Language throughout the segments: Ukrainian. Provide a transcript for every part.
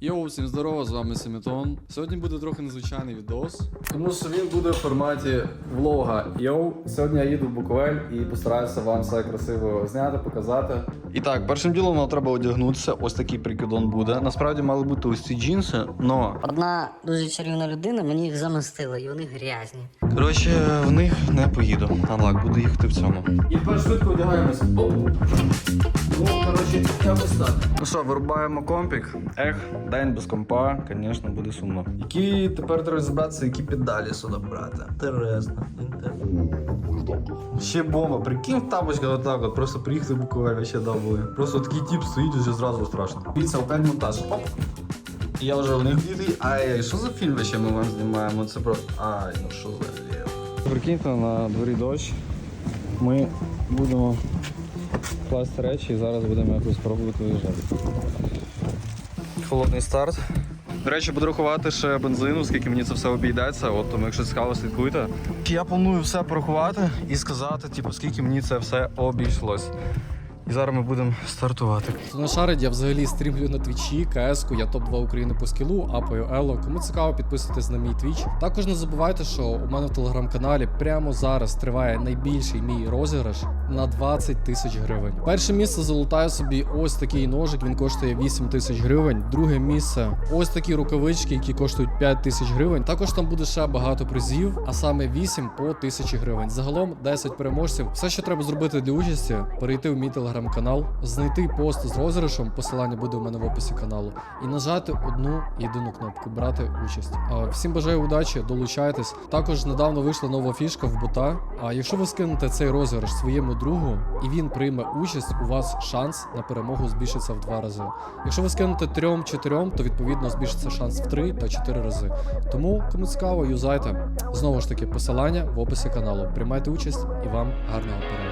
Йоу, всім здорово, з вами Семітон. Сьогодні буде трохи незвичайний відос, тому що він буде в форматі влога. Йоу, сьогодні я їду в Буковель і постараюся вам все красиво зняти, показати. І так, першим ділом нам треба одягнутися. Ось такий прикидон буде. Насправді мали бути ось ці джинси, но Одна дуже чарівна людина мені їх замостила, і вони грязні. коротше в них не поїду. Анлак, буду їхати в цьому. І тепер швидко одягаємося. Ну, коротше, якось так. Ну що, вирубаємо компік. Ех, день без компа, звісно, буде сумно. Які тепер треба розібратися, які педалі сюди брати. Інтересно, інтересно. Ще бомба, прикинь в тапочках отак, от просто приїхати в Буковель, вообще були. Просто такий тип стоїть уже зразу страшно. Дивіться, опять монтаж. Оп. Я вже в них дітей. Ай, що за фільм ще ми вам знімаємо? Це про. Ай, ну що за лєв. Прикиньте, на дворі дощ. Ми будемо класти речі і зараз будемо якось пробувати виїжджати. Холодний старт. До речі, буду рахувати ще бензину, скільки мені це все обійдеться. От тому, якщо цікаво, слідкуйте. Я планую все порахувати і сказати, типу, скільки мені це все обійшлось. І зараз ми будемо стартувати. Хто не шарить, я взагалі стрімлю на твічі, КС-ку, я топ-2 України по скілу, апаю Ело. Кому цікаво, підписуйтесь на мій твіч. Також не забувайте, що у мене в телеграм-каналі прямо зараз триває найбільший мій розіграш на 20 тисяч гривень. Перше місце залутаю собі ось такий ножик, він коштує 8 тисяч гривень. Друге місце ось такі рукавички, які коштують 5 тисяч гривень. Також там буде ще багато призів, а саме 8 по 1000 гривень. Загалом 10 переможців. Все, що треба зробити для участі, перейти в мій телеграм-канал, знайти пост з розіграшем, посилання буде у мене в описі каналу, і нажати одну єдину кнопку брати участь. Всім бажаю удачі, долучайтесь. Також недавно вийшла нова фішка в бота. А якщо ви скинете цей розіграш своєму другу і він прийме участь, у вас шанс на перемогу збільшиться в два рази. Якщо ви скинете трьом-чотирьом, то відповідно збільшиться шанс в три та чотири рази. Тому кому цікаво, юзайте. Знову ж таки, посилання в описі каналу. Приймайте участь і вам гарного перегляду.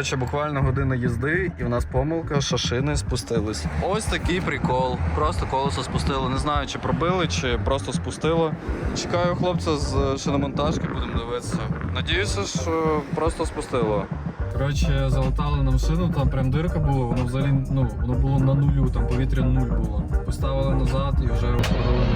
Коротше, буквально година їзди, і в нас помилка, що шини спустились. Ось такий прикол. Просто колесо спустило. Не знаю, чи пробили, чи просто спустило. Чекаю хлопця з шиномонтажки, будемо дивитися. Надіюся, що просто спустило. Коротше, залатали нам шину, там прям дирка була, воно взагалі ну, воно було на нулю, там повітря нуль було. Поставили назад і вже розпорили.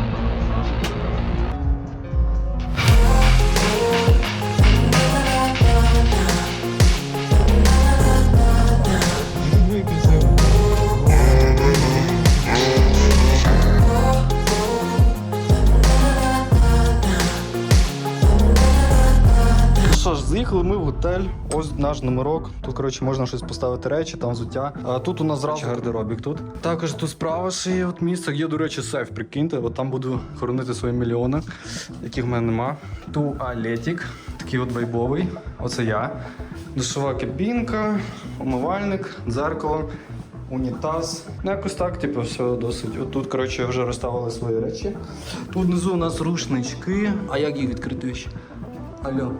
Готель. Ось наш номерок. Тут, коротше, можна щось поставити речі, там взуття. А тут у нас зразу гардеробік тут. Також тут справа ще є от місце, є, до речі, сейф, прикиньте. От там буду хоронити свої мільйони, яких в мене нема. Туалетик, такий от вайбовий. Оце я. Душова кабінка, умивальник, дзеркало. Унітаз. Ну, якось так, типу, все досить. От тут, коротше, вже розставили свої речі. Тут внизу у нас рушнички. А як їх відкрити ще? Алло.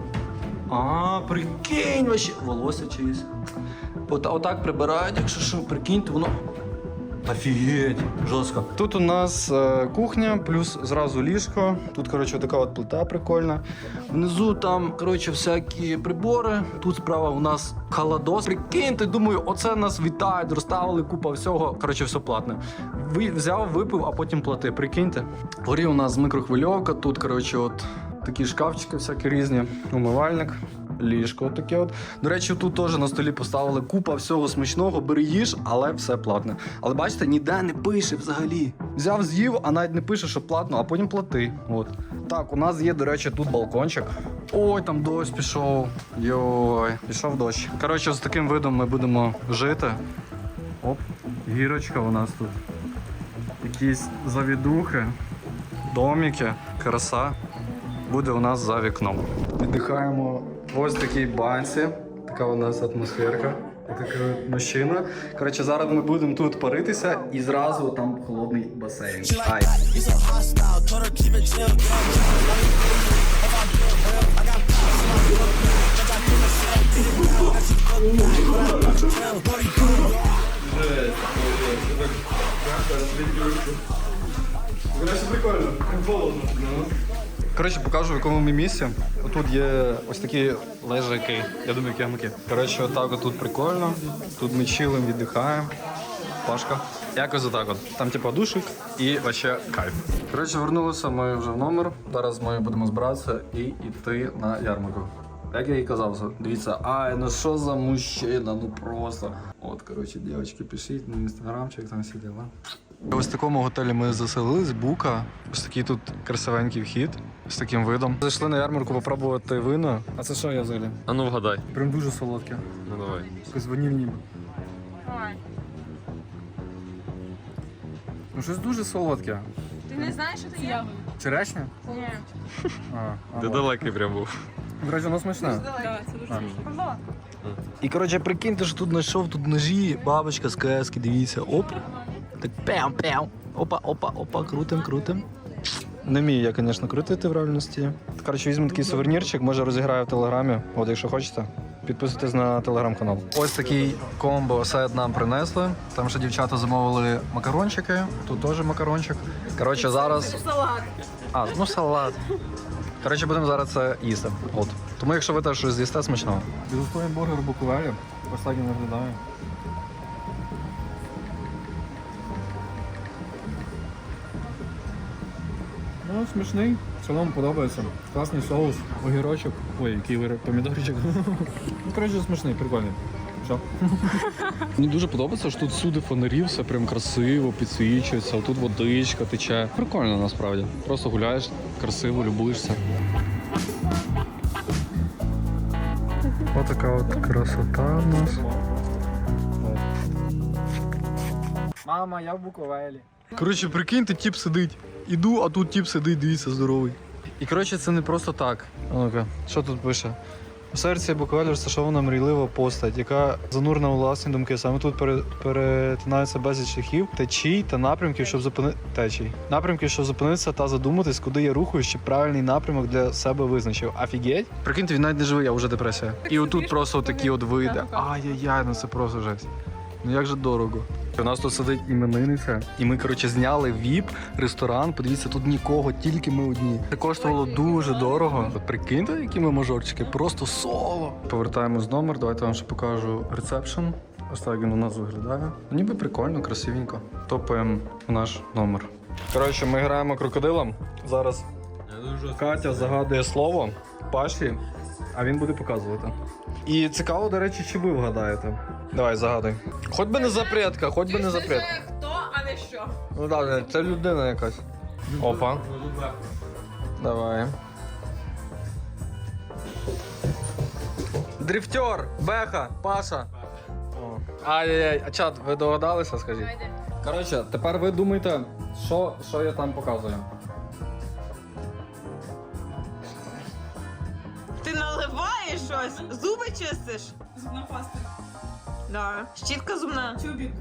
А, прикинь, вообще. Волосся чиїсь. От, отак прибирають, якщо що, прикиньте, воно. Офігеть, жорстко. Тут у нас е, кухня, плюс зразу ліжко. Тут, коротше, така от плита прикольна. Внизу там, коротше, всякі прибори. Тут справа у нас холодос. Прикиньте, думаю, оце нас вітають, розставили купа всього. Коротше, все платне. Ви взяв, випив, а потім плати. Прикиньте. Вгорі у нас микрохвильовка, тут, коротше, от такі шкафчики всякі різні, умивальник. Ліжко таке от. До речі, тут теж на столі поставили купа всього смачного, бери їж, але все платне. Але бачите, ніде не пише взагалі. Взяв, з'їв, а навіть не пише, що платно, а потім плати. От. Так, у нас є, до речі, тут балкончик. Ой, там дощ пішов. Йой, пішов дощ. Коротше, з таким видом ми будемо жити. Оп, гірочка у нас тут. Якісь завідухи, домики, краса буде у нас за вікном. Віддихаємо в ось такій банці. Така у нас атмосферка. Така мужчина. Коротше, зараз ми будемо тут паритися і зразу там холодний басейн. Ай. Коротше, покажу, в якому ми місці. От тут є ось такі лежаки. Я думаю, кемики. Коротше, отак от тут прикольно. Тут ми чилим, віддихаємо. Пашка. Якось отак от. Там типа душик і вообще кайф. Коротше, вернулися ми вже в номер. Зараз ми будемо збиратися і йти на ярмарку. Як я і казав, дивіться, ай, ну що за мужчина, ну просто. От, коротше, дівчатки, пишіть на інстаграмчик, там всі діла. Ось в такому готелі ми заселились, бука. Ось такий тут красивенький вхід з таким видом. Зайшли на ярмарку попробувати вина. А це що я взагалі? А ну вгадай. Прям дуже солодке. Ну давай. Якось ванільні. Ну щось дуже солодке. Ти не знаєш, що це є? Черешня? Ні. А, Ти далекий прям був. Речі, воно смачне. Да, це дуже смачно. І коротше, прикиньте, що тут знайшов тут ножі, бабочка з кески, дивіться, оп. Так пям-пям. Опа, опа, опа, крутим, крутим. Не вмію я, звісно, крутити в реальності. Коротше, візьму такий сувенірчик, може розіграю в телеграмі. От якщо хочете, підписуйтесь на телеграм-канал. Ось такий комбо сет нам принесли. Там ще дівчата замовили макарончики. Тут теж макарончик. Коротше, зараз. Салат. А, ну салат. Коротше, будемо зараз це їсти. От. Тому якщо ви теж щось з'їсте, смачного. Безусловний бургер Буковелі. Ось так смачний. В цілому подобається. Класний соус, огірочок. Ой, який вироб, помідорчик. ну, коротше, смачний, прикольний. Що? Мені дуже подобається, що тут всюди фонарі, все прям красиво, підсвічується, тут водичка тече. Прикольно насправді. Просто гуляєш, красиво, любуєшся. Ось така от красота у нас. Мама, я в Буковелі. Коротше, прикиньте, тіп сидить. Іду, а тут тіп сидить, дивіться, здоровий. І коротше, це не просто так. А Ну-ка, що тут пише? У серці Буковелі розташована мрійлива постать, яка занурена у власні думки. Саме тут пере- перетинаються безліч шляхів, течій та напрямків, щоб зупинити течій. Напрямків, щоб зупинитися та задуматись, куди я рухаюсь, щоб правильний напрямок для себе визначив. Офігеть? Прикиньте, він навіть не живий, а вже депресія. І отут просто такі от види. Ай-яй-яй, ну це просто жесть. Ну як же дорого. У нас тут сидить іменинниця, і ми, коротше, зняли віп ресторан. Подивіться, тут нікого, тільки ми одні. Це коштувало дуже дорого. Прикиньте, які ми мажорчики, просто соло. Повертаємось номер. Давайте вам ще покажу ресепшн. Ось так він у нас виглядає. Ніби прикольно, красивенько. Топаємо в наш номер. Коротше, ми граємо крокодилом. Зараз Катя загадує слово Паші, а він буде показувати. І цікаво, до речі, чи ви вгадаєте. Давай, загадуй. Хоч би не запретка, хоч би не запретка. хто, а не що. Ну так, це людина якась. Опа. Давай. Дрифтер, Беха, Паша. О. Ай-яй-яй, а чат, ви догадалися, скажіть? Коротше, тепер ви думаєте, що, що я там показую. Щось? Зуби чистиш? Зубна паста. Да. Щітка зубна. Тюбік.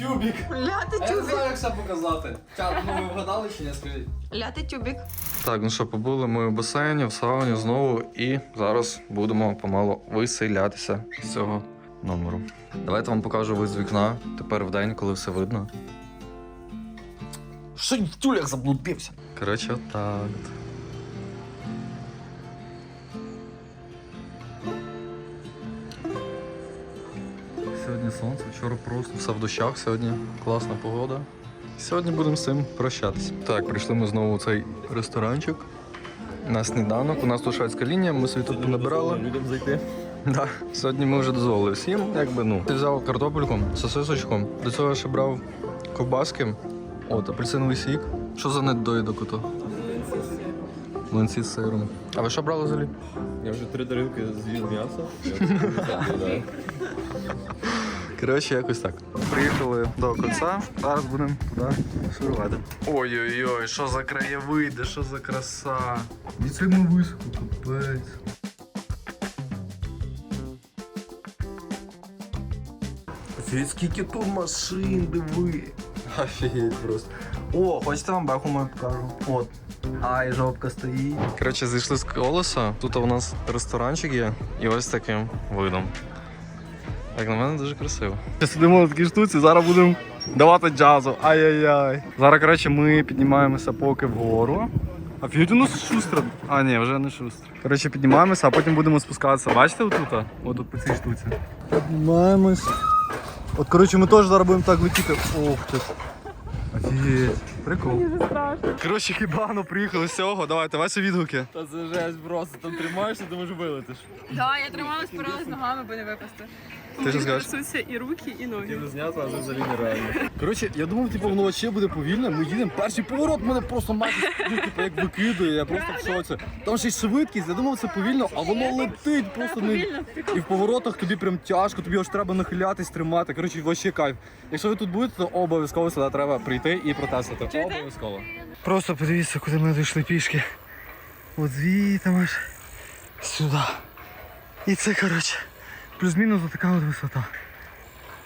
Тюбік. Ляти Я не тюбік. знаю, як це показати. Чат, ну ви вгадали чи не скажіть? Ляти тюбік. Так, ну що, побули ми в басейні, в сауні знову, і зараз будемо помало виселятися з цього номеру. Давайте вам покажу вид з вікна. Тепер в день, коли все видно. Що в тюлях заблудився? Коротше, отак. от. Сьогодні сонце, вчора просто все в дощах, сьогодні класна погода. Сьогодні будемо з цим прощатися. Так, прийшли ми знову в цей ресторанчик. На сніданок. У нас тут шведська лінія, ми собі тут понабирали. Людям зайти. Да. Сьогодні ми вже дозволили всім, якби ну. Ти взяв картопельку, сосисочку, до цього ще брав ковбаски, от, апельсиновий сік. Що за недоїдок ото? Млинці з сиром. А ви що брали взагалі? Я вже три тарілки з'їв м'ясо. Коротше, якось так. Приїхали до кінця, зараз будемо туди шурувати. Ой-ой-ой, що за краєвиди, що за краса. І це ми високо, капець. Офігеть, скільки тут машин, диви. Офігеть просто. О, хочете вам беху мою покажу? От. Ай, жопка стоїть. Коротше, зійшли з колеса. Тут у нас ресторанчик є і ось таким видом. Як на мене дуже красиво. Сидимо на такій штуці, зараз будемо давати джазу. Ай-яй-яй. Зараз, коротше, ми піднімаємося поки вгору. Офігеть, у нас шустро. А, ні, вже не шустро. Коротше, піднімаємося, а потім будемо спускатися. Бачите отут? Отут по цій штуці. Піднімаємось. От, коротше, ми теж зараз будемо так летіти. Ох ти. Офігеть. Прикол. Коротше, хіба ну приїхали з цього. Давайте, ваші відгуки. Та це жесть просто, там тримаєшся, думаєш вилетиш. Да, я трималась спиралась ногами, би не випасти. Ти що скажеш? Трясуться і руки, і ноги. Зняти, але взагалі нереально. Коротше, я думав, типу, воно ще буде повільне. Ми їдемо. Перший поворот мене просто майже ну, типу, як викидує. Я просто в шоці. Там ще й швидкість, я думав, це повільно, а воно летить просто не. І в поворотах тобі прям тяжко, тобі аж треба нахилятись, тримати. Коротше, вообще кайф. Якщо ви тут будете, то обов'язково сюди треба прийти і протестити. Обов'язково. Просто подивіться, куди ми дійшли пішки. От звідти аж сюди. І це, коротше, плюс-мінус така от висота.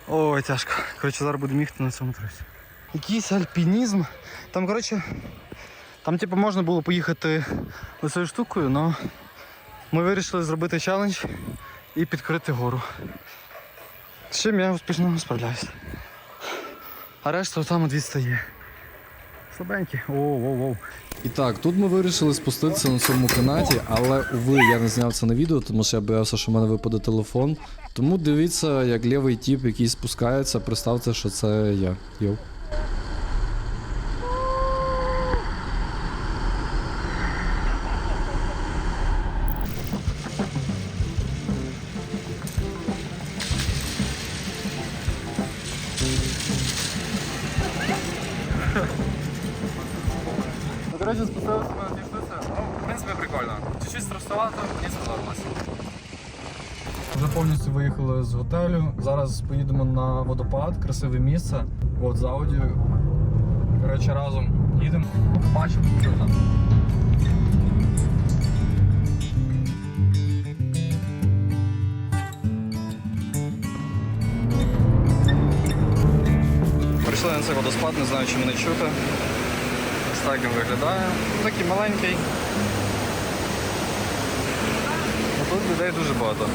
Ой, тяжко. Коротше, зараз будемо їхати на цьому тросі. Якийсь альпінізм. Там, коротше, там типу можна було поїхати цією штукою, але ми вирішили зробити челендж і підкрити гору. З чим я успішно справляюся. А решта там відстає. Слабенькі. Оу-оу-оу. І так, тут ми вирішили спуститися на цьому канаті, але уви, я не зняв це на відео, тому що я боявся, що в мене випаде телефон. Тому дивіться, як лівий тіп, який спускається, представте, що це я. Йоу. Повністю виїхали з готелю. Зараз поїдемо на водопад, красиве місце. От за аудіо. Коротше, разом їдемо. Бачимо. Прийшли на цей водоспад, не знаю, чи мене чути. Ось так він виглядає. Ну, Такий маленький. Ну, Тут людей дуже багато.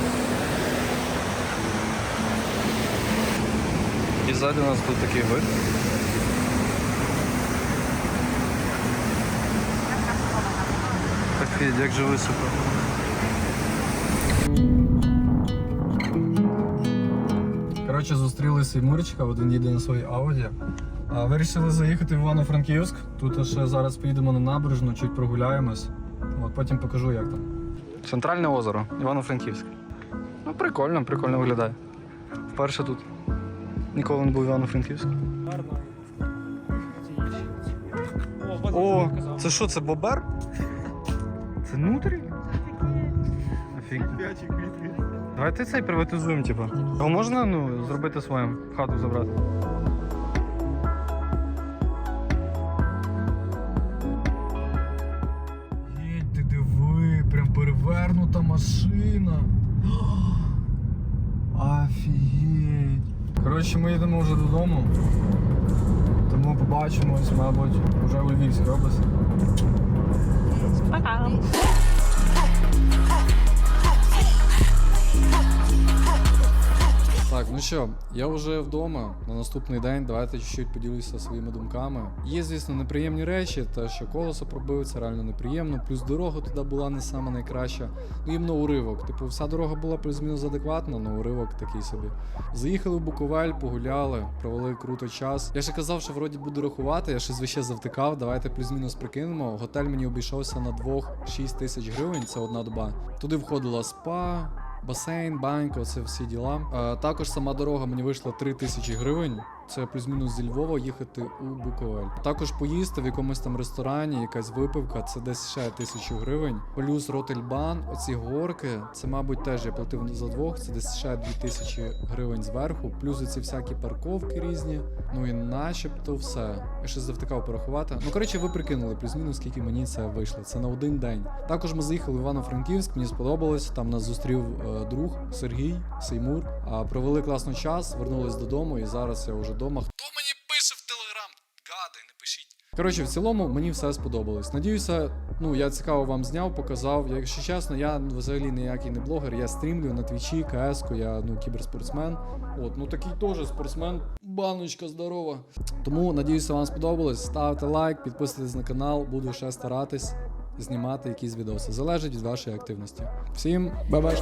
І ззаді у нас тут такий вид. Офігеть, як же високо. Коротше, зустріли Сеймурчика, от він їде на своїй Ауді. А, Вирішили заїхати в Івано-Франківськ. Тут ще зараз поїдемо на набережну, чуть прогуляємось. От потім покажу, як там. Центральне озеро, Івано-Франківськ. Ну, прикольно, прикольно виглядає. Вперше тут. Ніколи не був в Івано-Франківськ. О, це що, це бобер? Це нутрі? Офігеть. Давай цей приватизуємо, типу. Його можна ну, зробити своїм, хату забрати? Їдь ти диви, прям перевернута машина. Офігеть. Коротше, ми їдемо вже додому. Тому побачимось, мабуть, вже у Львівській області. Пока. Так, ну що, я вже вдома на наступний день. Давайте чуть-чуть поділюся своїми думками. Є, звісно, неприємні речі, те, що колесо пробив, це реально неприємно. Плюс дорога туди була не сама найкраща. Ну іменно уривок. Типу, вся дорога була плюс-мінус адекватна, але уривок такий собі. Заїхали в Буковель, погуляли, провели круто час. Я ще казав, що вроді буду рахувати, я щось вище завтикав. Давайте плюс-мінус прикинемо. Готель мені обійшовся на 2-6 тисяч гривень, це одна доба. Туди входила спа. Басейн, банька, це всі діла. А, також сама дорога мені вийшла 3 тисячі гривень. Це плюс-мінус зі Львова їхати у Буковель. Також поїсти в якомусь там ресторані, якась випивка, це десь ще тисячу гривень. Плюс Ротельбан, оці горки, це, мабуть, теж я платив за двох, це десь ще 2000 гривень зверху. Плюс оці всякі парковки різні. Ну і начебто все. Я ще завтикав порахувати. Ну коротше, ви прикинули плюс-мінус, скільки мені це вийшло. Це на один день. Також ми заїхали в Івано-Франківськ, мені сподобалось. Там нас зустрів е, друг Сергій Сеймур. А провели класний час, вернулись додому, і зараз я вже вдома. Хто мені пише в телеграм? Гади, не пишіть. Коротше, в цілому мені все сподобалось. Надіюся, ну я цікаво вам зняв, показав. Якщо чесно, я взагалі ніякий не блогер. Я стрімлю на твічі, КС, я ну кіберспортсмен. От, ну такий теж спортсмен. Баночка здорова. Тому надіюся, вам сподобалось. Ставте лайк, підписуйтесь на канал, буду ще старатись знімати якісь відоси. Залежить від вашої активності. Всім бай-бай!